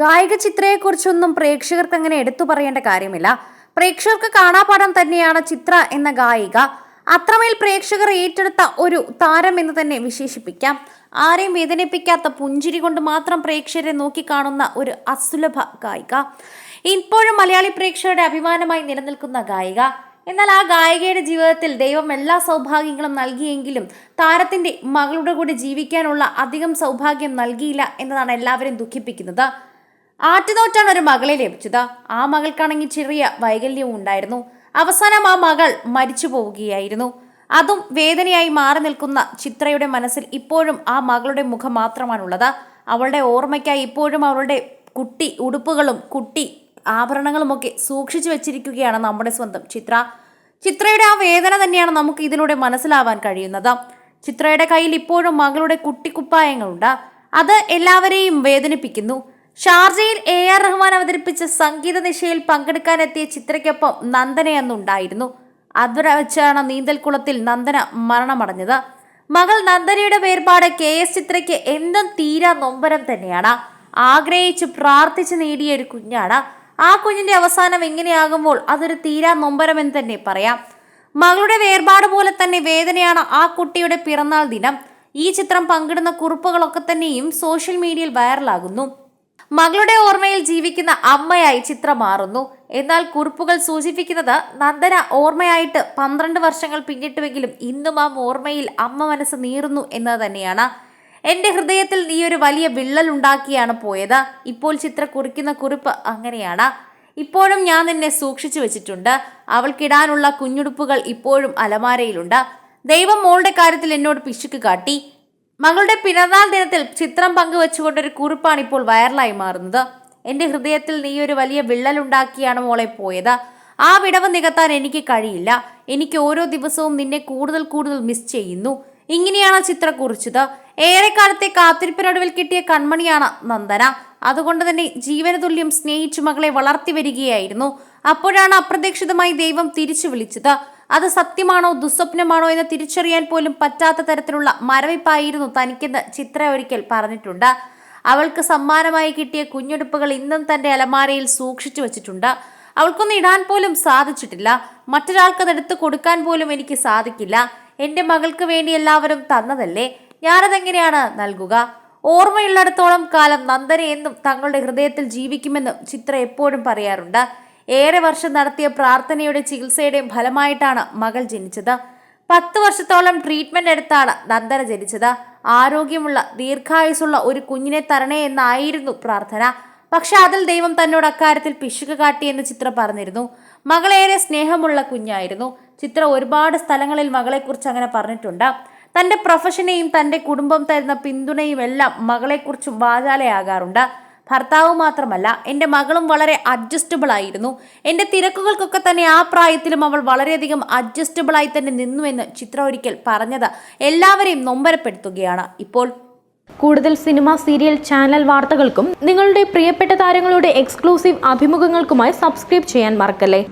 ഗായിക ചിത്രയെക്കുറിച്ചൊന്നും പ്രേക്ഷകർക്ക് അങ്ങനെ എടുത്തു പറയേണ്ട കാര്യമില്ല. പ്രേക്ഷകർക്ക് കാണാപാഠം തന്നെയാണ് ചിത്ര എന്ന ഗായിക. അത്രമേൽ പ്രേക്ഷകർ ഏറ്റെടുത്ത ഒരു താരം എന്ന് തന്നെ വിശേഷിപ്പിക്കാം. ആരെയും വേദനിപ്പിക്കാത്ത പുഞ്ചിരി കൊണ്ട് മാത്രം പ്രേക്ഷകരെ നോക്കിക്കാണുന്ന ഒരു അസുലഭ ഗായിക. ഇപ്പോഴും മലയാളി പ്രേക്ഷകരുടെ അഭിമാനമായി നിലനിൽക്കുന്ന ഗായിക. എന്നാൽ ആ ഗായികയുടെ ജീവിതത്തിൽ ദൈവം എല്ലാ സൗഭാഗ്യങ്ങളും നൽകിയെങ്കിലും താരത്തിന്റെ മകളുടെ കൂടെ ജീവിക്കാനുള്ള അധികം സൗഭാഗ്യം നൽകിയില്ല എന്നതാണ് എല്ലാവരും ദുഃഖിപ്പിക്കുന്നത്. ആറ്റുനോറ്റാണ് ഒരു മകളെ ലഭിച്ചത്. ആ മകൾക്കാണെങ്കിൽ ചെറിയ വൈകല്യവും ഉണ്ടായിരുന്നു. അവസാനം ആ മകൾ മരിച്ചു പോവുകയായിരുന്നു. അതും വേദനയായി മാറി നിൽക്കുന്ന ചിത്രയുടെ മനസ്സിൽ ഇപ്പോഴും ആ മകളുടെ മുഖം മാത്രമാണുള്ളത്. അവളുടെ ഓർമ്മയ്ക്കായി ഇപ്പോഴും അവളുടെ കുട്ടി ഉടുപ്പുകളും കുട്ടി ആഭരണങ്ങളുമൊക്കെ സൂക്ഷിച്ചു വെച്ചിരിക്കുകയാണ് നമ്മുടെ സ്വന്തം ചിത്ര. ചിത്രയുടെ ആ വേദന തന്നെയാണ് നമുക്ക് ഇതിലൂടെ മനസ്സിലാവാൻ കഴിയുന്നത്. ചിത്രയുടെ കയ്യിൽ ഇപ്പോഴും മകളുടെ കുട്ടിക്കുപ്പായങ്ങളുണ്ട്. അത് എല്ലാവരെയും വേദനിപ്പിക്കുന്നു. ഷാർജയിൽ എ ആർ റഹ്മാൻ അവതരിപ്പിച്ച സംഗീത നിശയിൽ പങ്കെടുക്കാനെത്തിയ ചിത്രയ്ക്കൊപ്പം നന്ദന എന്നുണ്ടായിരുന്നു അതുവരെ വെച്ചാണ് നീന്തൽക്കുളത്തിൽ നന്ദന മരണമടഞ്ഞത്. മകൾ നന്ദനയുടെ വേർപാട് കെ എസ് ചിത്രയ്ക്ക് എന്തും തീരാ നൊമ്പരം തന്നെയാണ്. ആഗ്രഹിച്ചു പ്രാർത്ഥിച്ചു നേടിയ ഒരു കുഞ്ഞാണ്. ആ കുഞ്ഞിന്റെ അവസാനം എങ്ങനെയാകുമ്പോൾ അതൊരു തീരാ നൊമ്പരമെന്ന് തന്നെ പറയാം. മകളുടെ വേർപാട് പോലെ തന്നെ വേദനയാണ് ആ കുട്ടിയുടെ പിറന്നാൾ ദിനം. ഈ ചിത്രം പങ്കിടുന്ന കുറിപ്പുകളൊക്കെ തന്നെയും സോഷ്യൽ മീഡിയയിൽ വൈറലാകുന്നു. മകളുടെ ഓർമ്മയിൽ ജീവിക്കുന്ന അമ്മയായി ചിത്ര മാറുന്നു. എന്നാൽ കുറിപ്പുകൾ സൂചിപ്പിക്കുന്നത് നന്ദന ഓർമ്മയായിട്ട് പന്ത്രണ്ട് വർഷങ്ങൾ പിന്നിട്ടുവെങ്കിലും ഇന്നും ആ ഓർമ്മയിൽ അമ്മ മനസ്സ് നീറുന്നു എന്നത് തന്നെയാണ്. എന്റെ ഹൃദയത്തിൽ നീ ഒരു വലിയ വിള്ളൽ ഉണ്ടാക്കിയാണ് പോയത്. ഇപ്പോൾ ചിത്ര കുറിക്കുന്ന കുറിപ്പ് അങ്ങനെയാണ്. ഇപ്പോഴും ഞാൻ നിന്നെ സൂക്ഷിച്ചു വെച്ചിട്ടുണ്ട്. അവൾക്കിടാനുള്ള കുഞ്ഞുടുപ്പുകൾ ഇപ്പോഴും അലമാരയിലുണ്ട്. ദൈവം മോളുടെ കാര്യത്തിൽ എന്നോട് പിശുക്ക് കാട്ടി. മകളുടെ പിറന്നാൾ ദിനത്തിൽ ചിത്രം പങ്കുവെച്ചുകൊണ്ടൊരു കുറിപ്പാണ് ഇപ്പോൾ വൈറലായി മാറുന്നത്. എന്റെ ഹൃദയത്തിൽ നീ ഒരു വലിയ വിള്ളലുണ്ടാക്കിയാണ് മോളെ പോയത്. ആ വിടവ് നികത്താൻ എനിക്ക് കഴിയില്ല. എനിക്ക് ഓരോ ദിവസവും നിന്നെ കൂടുതൽ കൂടുതൽ മിസ് ചെയ്യുന്നു. ഇങ്ങനെയാണ് ചിത്രം കുറിച്ചത്. ഏറെക്കാലത്തെ കാത്തിരിപ്പിനൊടുവിൽ കിട്ടിയ കൺമണിയാണ് നന്ദന. അതുകൊണ്ട് തന്നെ ജീവനതുല്യം സ്നേഹിച്ചു മകളെ വളർത്തി വരികയായിരുന്നു. അപ്പോഴാണ് അപ്രതീക്ഷിതമായി ദൈവം തിരിച്ചു വിളിച്ചത്. അത് സത്യമാണോ ദുസ്വപ്നമാണോ എന്ന് തിരിച്ചറിയാൻ പോലും പറ്റാത്ത തരത്തിലുള്ള മരവിപ്പായിരുന്നു തനിക്കെന്ന് ചിത്ര ഒരിക്കൽ പറഞ്ഞിട്ടുണ്ട്. അവൾക്ക് സമ്മാനമായി കിട്ടിയ കുഞ്ഞുടുപ്പുകൾ ഇന്നും തന്റെ അലമാരയിൽ സൂക്ഷിച്ചു വെച്ചിട്ടുണ്ട്. അവൾക്കൊന്നും ഇടാൻ പോലും സാധിച്ചിട്ടില്ല. മറ്റൊരാൾക്കത് എടുത്തു കൊടുക്കാൻ പോലും എനിക്ക് സാധിക്കില്ല. എന്റെ മകൾക്ക് വേണ്ടി എല്ലാവരും തന്നതല്ലേ? ഞാനതെങ്ങനെയാണ് നൽകുക? ഓർമ്മയുള്ളിടത്തോളം കാലം നന്ദന എന്നും തങ്ങളുടെ ഹൃദയത്തിൽ ജീവിക്കുമെന്നും ചിത്ര എപ്പോഴും പറയാറുണ്ട്. ഏറെ വർഷം നടത്തിയ പ്രാർത്ഥനയുടെ ചികിത്സയുടെയും ഫലമായിട്ടാണ് മകൾ ജനിച്ചത്. പത്ത് വർഷത്തോളം ട്രീറ്റ്മെന്റ് എടുത്താണ് നന്ദന ജനിച്ചത്. ആരോഗ്യമുള്ള ദീർഘായുസുള്ള ഒരു കുഞ്ഞിനെ തരണേ എന്നായിരുന്നു പ്രാർത്ഥന. പക്ഷെ അതിൽ ദൈവം തന്നോട് അക്കാര്യത്തിൽ പിശുക്ക് കാട്ടിയെന്ന് ചിത്ര പറഞ്ഞിരുന്നു. മകളേറെ സ്നേഹമുള്ള കുഞ്ഞായിരുന്നു. ചിത്ര ഒരുപാട് സ്ഥലങ്ങളിൽ മകളെക്കുറിച്ച് അങ്ങനെ പറഞ്ഞിട്ടുണ്ട്. തന്റെ പ്രൊഫഷനെയും തന്റെ കുടുംബം തരുന്ന പിന്തുണയും എല്ലാം മകളെക്കുറിച്ചും വാചാലയാകാറുണ്ട്. ഭർത്താവ് മാത്രമല്ല എന്റെ മകളും വളരെ അഡ്ജസ്റ്റബിൾ ആയിരുന്നു. എന്റെ തിരക്കുകൾക്കൊക്കെ തന്നെ ആ പ്രായത്തിലും അവൾ വളരെയധികം അഡ്ജസ്റ്റബിൾ ആയി തന്നെ നിന്നുവെന്ന് ചിത്ര ഒരിക്കൽ പറഞ്ഞത് എല്ലാവരെയും നൊമ്പരപ്പെടുത്തുകയാണ്. ഇപ്പോൾ കൂടുതൽ സിനിമ സീരിയൽ ചാനൽ വാർത്തകൾക്കും നിങ്ങളുടെ പ്രിയപ്പെട്ട താരങ്ങളുടെ എക്സ്ക്ലൂസീവ് അഭിമുഖങ്ങൾക്കുമായി സബ്സ്ക്രൈബ് ചെയ്യാൻ മറക്കല്ലേ?